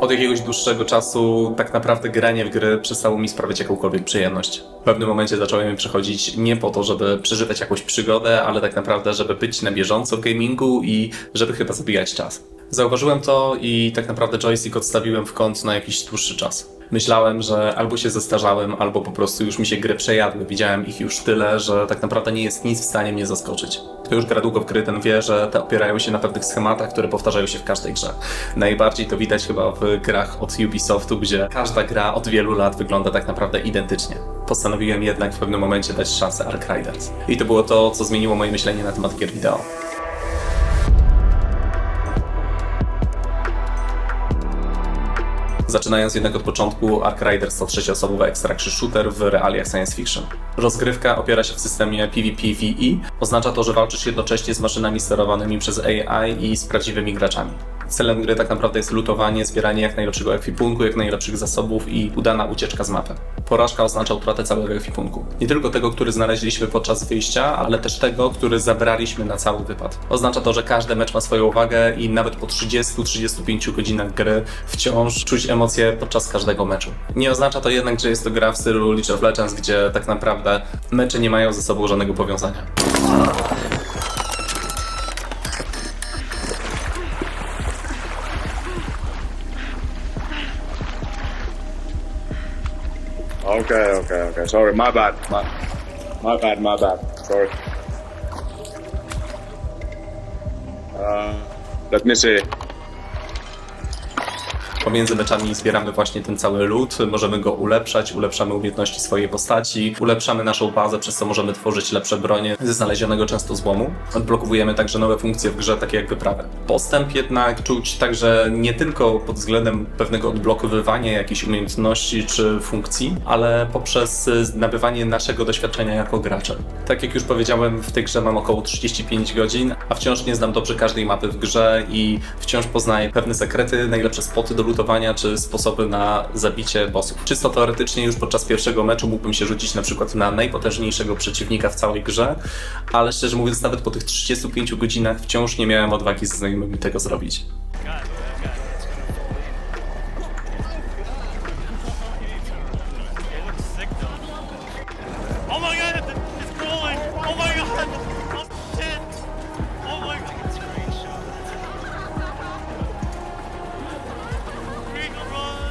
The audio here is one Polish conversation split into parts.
Od jakiegoś dłuższego czasu tak naprawdę granie w gry przestało mi sprawiać jakąkolwiek przyjemność. W pewnym momencie zacząłem przechodzić nie po to, żeby przeżywać jakąś przygodę, ale tak naprawdę, żeby być na bieżąco w gamingu i żeby chyba zabijać czas. Zauważyłem to i tak naprawdę joystick odstawiłem w kąt na jakiś dłuższy czas. Myślałem, że albo się zestarzałem, albo po prostu już mi się gry przejadły. Widziałem ich już tyle, że tak naprawdę nie jest nic w stanie mnie zaskoczyć. Kto już gra długo w gry, ten wie, że te opierają się na pewnych schematach, które powtarzają się w każdej grze. Najbardziej to widać chyba w grach od Ubisoftu, gdzie każda gra od wielu lat wygląda tak naprawdę identycznie. Postanowiłem jednak w pewnym momencie dać szansę Ark Riders. I to było to, co zmieniło moje myślenie na temat gier wideo. Zaczynając jednak od początku, Ark Riders to trzecioosobowy extraction shooter w realiach science fiction. Rozgrywka opiera się w systemie PvP-VE. Oznacza to, że walczysz jednocześnie z maszynami sterowanymi przez AI i z prawdziwymi graczami. Celem gry tak naprawdę jest lutowanie, zbieranie jak najlepszego ekwipunku, jak najlepszych zasobów i udana ucieczka z mapy. Porażka oznacza utratę całego ekwipunku. Nie tylko tego, który znaleźliśmy podczas wyjścia, ale też tego, który zabraliśmy na cały wypad. Oznacza to, że każdy mecz ma swoją wagę i nawet po 30-35 godzinach gry wciąż czuć emocje podczas każdego meczu. Nie oznacza to jednak, że jest to gra w stylu League of Legends, gdzie tak naprawdę mecze nie mają ze sobą żadnego powiązania. Okay, okay, okay. Sorry, my bad. My, my bad, my bad. Sorry. Uh, let me see. Pomiędzy meczami zbieramy właśnie ten cały loot, możemy go ulepszać, ulepszamy umiejętności swojej postaci, ulepszamy naszą bazę, przez co możemy tworzyć lepsze bronie ze znalezionego często złomu. Odblokowujemy także nowe funkcje w grze, takie jak wyprawę. Postęp jednak czuć także nie tylko pod względem pewnego odblokowywania jakichś umiejętności czy funkcji, ale poprzez y, nabywanie naszego doświadczenia jako gracze. Tak jak już powiedziałem, w tej grze mam około 35 godzin, a wciąż nie znam dobrze każdej mapy w grze i wciąż poznaję pewne sekrety, najlepsze spoty do czy sposoby na zabicie bossów. Czysto teoretycznie już podczas pierwszego meczu mógłbym się rzucić na przykład na najpotężniejszego przeciwnika w całej grze, ale szczerze mówiąc nawet po tych 35 godzinach wciąż nie miałem odwagi ze znajomymi tego zrobić.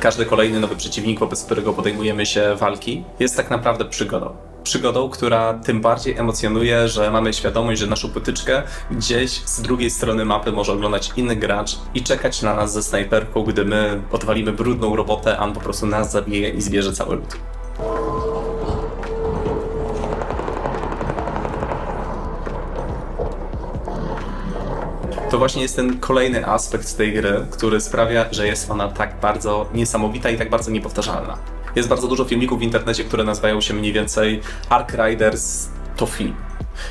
Każdy kolejny nowy przeciwnik, wobec którego podejmujemy się walki, jest tak naprawdę przygodą. Przygodą, która tym bardziej emocjonuje, że mamy świadomość, że naszą potyczkę gdzieś z drugiej strony mapy może oglądać inny gracz i czekać na nas ze snajperką, gdy my odwalimy brudną robotę, a on po prostu nas zabije i zbierze cały lód. To właśnie jest ten kolejny aspekt tej gry, który sprawia, że jest ona tak bardzo niesamowita i tak bardzo niepowtarzalna. Jest bardzo dużo filmików w internecie, które nazywają się mniej więcej Ark Riders to film.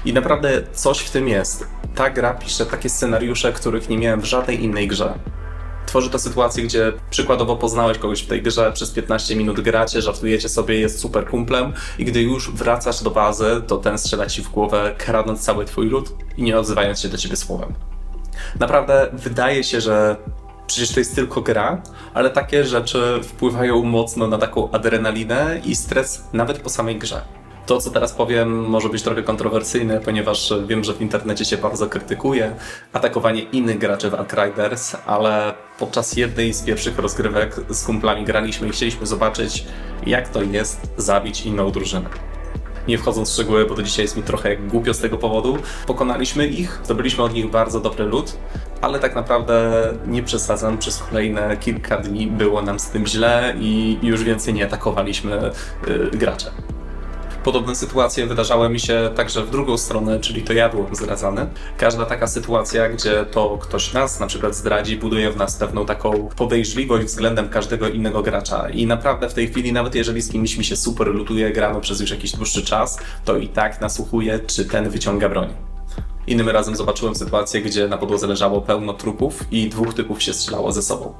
I naprawdę coś w tym jest. Ta gra pisze takie scenariusze, których nie miałem w żadnej innej grze. Tworzy to sytuację, gdzie przykładowo poznałeś kogoś w tej grze, przez 15 minut gracie, żartujecie sobie, jest super kumplem i gdy już wracasz do bazy, to ten strzela ci w głowę, kradnąc cały twój lód i nie odzywając się do ciebie słowem. Naprawdę wydaje się, że przecież to jest tylko gra, ale takie rzeczy wpływają mocno na taką adrenalinę i stres nawet po samej grze. To, co teraz powiem, może być trochę kontrowersyjne, ponieważ wiem, że w internecie się bardzo krytykuje atakowanie innych graczy w Ark Riders, ale podczas jednej z pierwszych rozgrywek z kumplami graliśmy i chcieliśmy zobaczyć, jak to jest zabić inną drużynę. Nie wchodząc w szczegóły, bo to dzisiaj jest mi trochę głupio z tego powodu, pokonaliśmy ich, zdobyliśmy od nich bardzo dobry lód, ale tak naprawdę nie przesadzam, przez kolejne kilka dni było nam z tym źle i już więcej nie atakowaliśmy y, gracze. Podobne sytuacje wydarzały mi się także w drugą stronę, czyli to ja byłem zdradzany. Każda taka sytuacja, gdzie to ktoś nas na przykład zdradzi, buduje w nas pewną taką podejrzliwość względem każdego innego gracza. I naprawdę w tej chwili, nawet jeżeli z kimś mi się super lutuje, gramy przez już jakiś dłuższy czas, to i tak nasłuchuję, czy ten wyciąga broń. Innym razem zobaczyłem sytuację, gdzie na podłodze leżało pełno trupów i dwóch typów się strzelało ze sobą.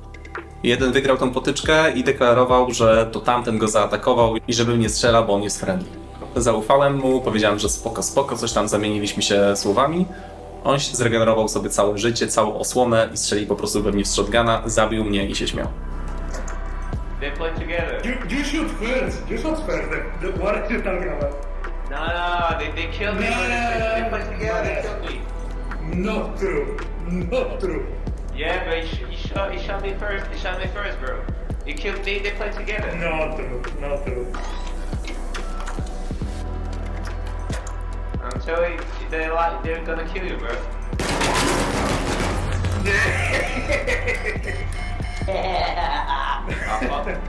Jeden wygrał tą potyczkę i deklarował, że to tamten go zaatakował i żeby nie strzelał, bo on jest friendly. Zaufałem mu, powiedziałem, że spoko, spoko, coś tam zamieniliśmy się słowami. On się zregenerował sobie całe życie, całą osłonę i strzelił po prostu we mnie w shotguna, zabił mnie i się śmiał. They play together. You, you shoot first. You shoot first. The, the, what are you talking about? No, no, they, they killed me. No, no, they, they play together. They no. killed me. Not true. Not true. Yeah, but he, sh- he shot, he shot me first. He shot me first, bro. He killed me. They play together. Not true. Not true. You, they like they're gonna kill you, bro. I fucking,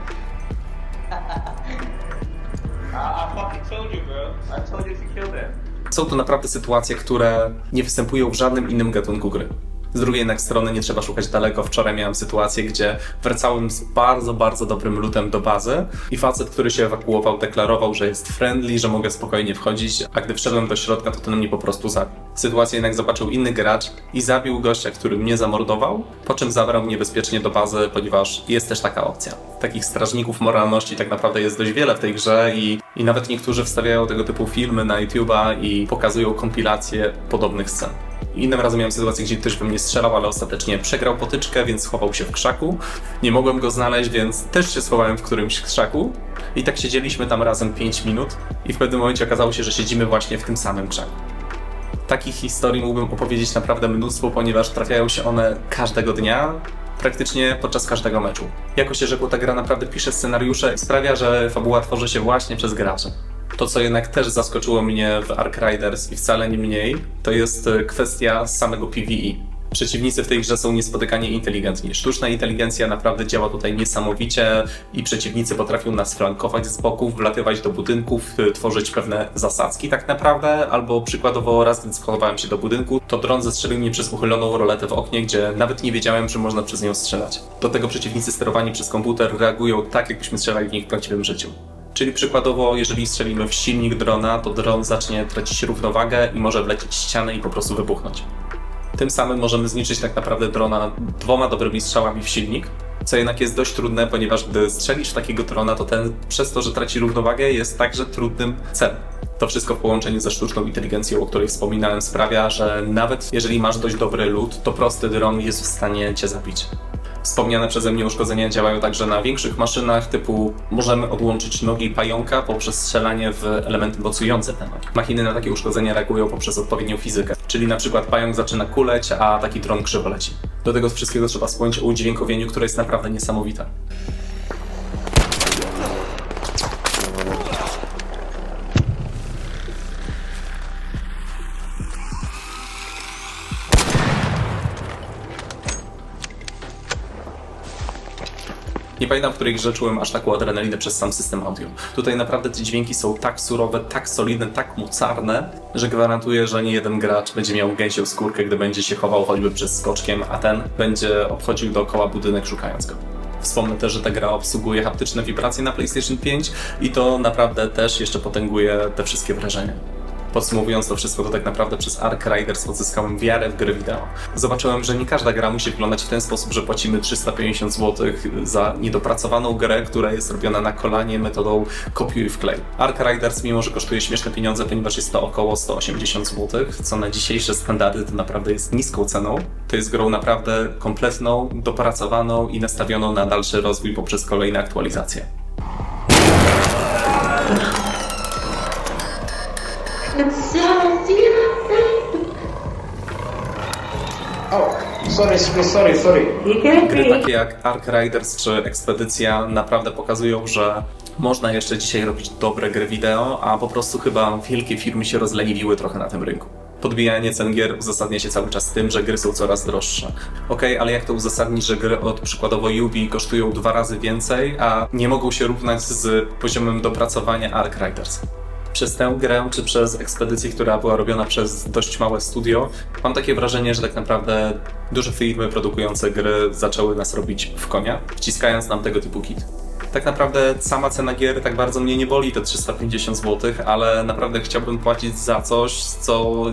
I, I fucking told you, bro. I told you to kill them. Są to naprawdę sytuacje, które nie występują w żadnym innym gatunku gry. Z drugiej jednak strony nie trzeba szukać daleko. Wczoraj miałem sytuację, gdzie wracałem z bardzo, bardzo dobrym lutem do bazy i facet, który się ewakuował, deklarował, że jest friendly, że mogę spokojnie wchodzić, a gdy wszedłem do środka, to ten mnie po prostu zabił. Sytuację jednak zobaczył inny gracz i zabił gościa, który mnie zamordował, po czym zabrał mnie bezpiecznie do bazy, ponieważ jest też taka opcja. Takich strażników moralności tak naprawdę jest dość wiele w tej grze i, i nawet niektórzy wstawiają tego typu filmy na YouTube'a i pokazują kompilacje podobnych scen. Innym razem miałem sytuację, gdzie ktoś we mnie strzelał, ale ostatecznie przegrał potyczkę, więc schował się w krzaku. Nie mogłem go znaleźć, więc też się schowałem w którymś krzaku. I tak siedzieliśmy tam razem 5 minut i w pewnym momencie okazało się, że siedzimy właśnie w tym samym krzaku. Takich historii mógłbym opowiedzieć naprawdę mnóstwo, ponieważ trafiają się one każdego dnia, praktycznie podczas każdego meczu. Jako się rzekło, ta gra naprawdę pisze scenariusze i sprawia, że fabuła tworzy się właśnie przez graczy. To, co jednak też zaskoczyło mnie w Ark Riders i wcale nie mniej, to jest e, kwestia samego PvE. Przeciwnicy w tej grze są niespotykanie inteligentni. Sztuczna inteligencja naprawdę działa tutaj niesamowicie i przeciwnicy potrafią nas flankować z boków, wlatywać do budynków, y, tworzyć pewne zasadzki tak naprawdę, albo przykładowo raz, gdy schowałem się do budynku, to dron zestrzelił mnie przez uchyloną roletę w oknie, gdzie nawet nie wiedziałem, że można przez nią strzelać. Do tego przeciwnicy sterowani przez komputer reagują tak, jakbyśmy strzelali w nich w prawdziwym życiu. Czyli przykładowo, jeżeli strzelimy w silnik drona, to dron zacznie tracić równowagę i może wlecieć w ścianę i po prostu wybuchnąć. Tym samym możemy zniszczyć tak naprawdę drona dwoma dobrymi strzałami w silnik, co jednak jest dość trudne, ponieważ gdy strzelisz takiego drona, to ten przez to, że traci równowagę, jest także trudnym celem. To wszystko w połączeniu ze sztuczną inteligencją, o której wspominałem, sprawia, że nawet jeżeli masz dość dobry lód, to prosty dron jest w stanie cię zabić. Wspomniane przeze mnie uszkodzenia działają także na większych maszynach, typu możemy odłączyć nogi pająka poprzez strzelanie w elementy mocujące te nogi. Machiny na takie uszkodzenia reagują poprzez odpowiednią fizykę, czyli na przykład pająk zaczyna kuleć, a taki dron krzywo leci. Do tego wszystkiego trzeba wspomnieć o udźwiękowieniu, które jest naprawdę niesamowite. Nie pamiętam, w której grze czułem aż taką adrenalinę przez sam system audio. Tutaj naprawdę te dźwięki są tak surowe, tak solidne, tak mocarne, że gwarantuję, że nie jeden gracz będzie miał gęsią skórkę, gdy będzie się chował choćby przez skoczkiem, a ten będzie obchodził dookoła budynek szukając go. Wspomnę też, że ta gra obsługuje haptyczne wibracje na PlayStation 5 i to naprawdę też jeszcze potęguje te wszystkie wrażenia. Podsumowując to wszystko, to tak naprawdę przez Ark Riders odzyskałem wiarę w gry wideo. Zobaczyłem, że nie każda gra musi wyglądać w ten sposób, że płacimy 350 zł za niedopracowaną grę, która jest robiona na kolanie metodą kopiuj w klej. Ark Riders, mimo że kosztuje śmieszne pieniądze, ponieważ jest to około 180 zł, co na dzisiejsze standardy to naprawdę jest niską ceną, to jest grą naprawdę kompletną, dopracowaną i nastawioną na dalszy rozwój poprzez kolejne aktualizacje. Oh, sorry, sorry, sorry. Gry takie jak Ark Riders czy Ekspedycja naprawdę pokazują, że można jeszcze dzisiaj robić dobre gry wideo, a po prostu chyba wielkie firmy się rozleniwiły trochę na tym rynku. Podbijanie cen gier uzasadnia się cały czas tym, że gry są coraz droższe. Okej, ale jak to uzasadnić, że gry od przykładowo Ubi kosztują dwa razy więcej, a nie mogą się równać z poziomem dopracowania Ark Riders? Przez tę grę, czy przez ekspedycję, która była robiona przez dość małe studio, mam takie wrażenie, że tak naprawdę duże firmy produkujące gry zaczęły nas robić w konia, wciskając nam tego typu kit. Tak naprawdę sama cena gier tak bardzo mnie nie boli, te 350 zł, ale naprawdę chciałbym płacić za coś, co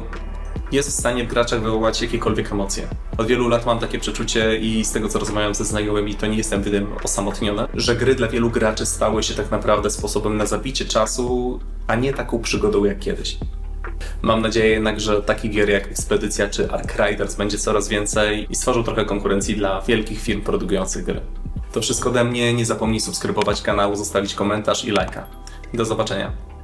jest w stanie w graczach wywołać jakiekolwiek emocje. Od wielu lat mam takie przeczucie i z tego co rozmawiam ze znajomymi, to nie jestem w tym osamotniony, że gry dla wielu graczy stały się tak naprawdę sposobem na zabicie czasu, a nie taką przygodą jak kiedyś. Mam nadzieję jednak, że takich gier jak Ekspedycja czy Ark Riders będzie coraz więcej i stworzą trochę konkurencji dla wielkich firm produkujących gry. To wszystko ode mnie. Nie zapomnij subskrybować kanału, zostawić komentarz i lajka. Do zobaczenia.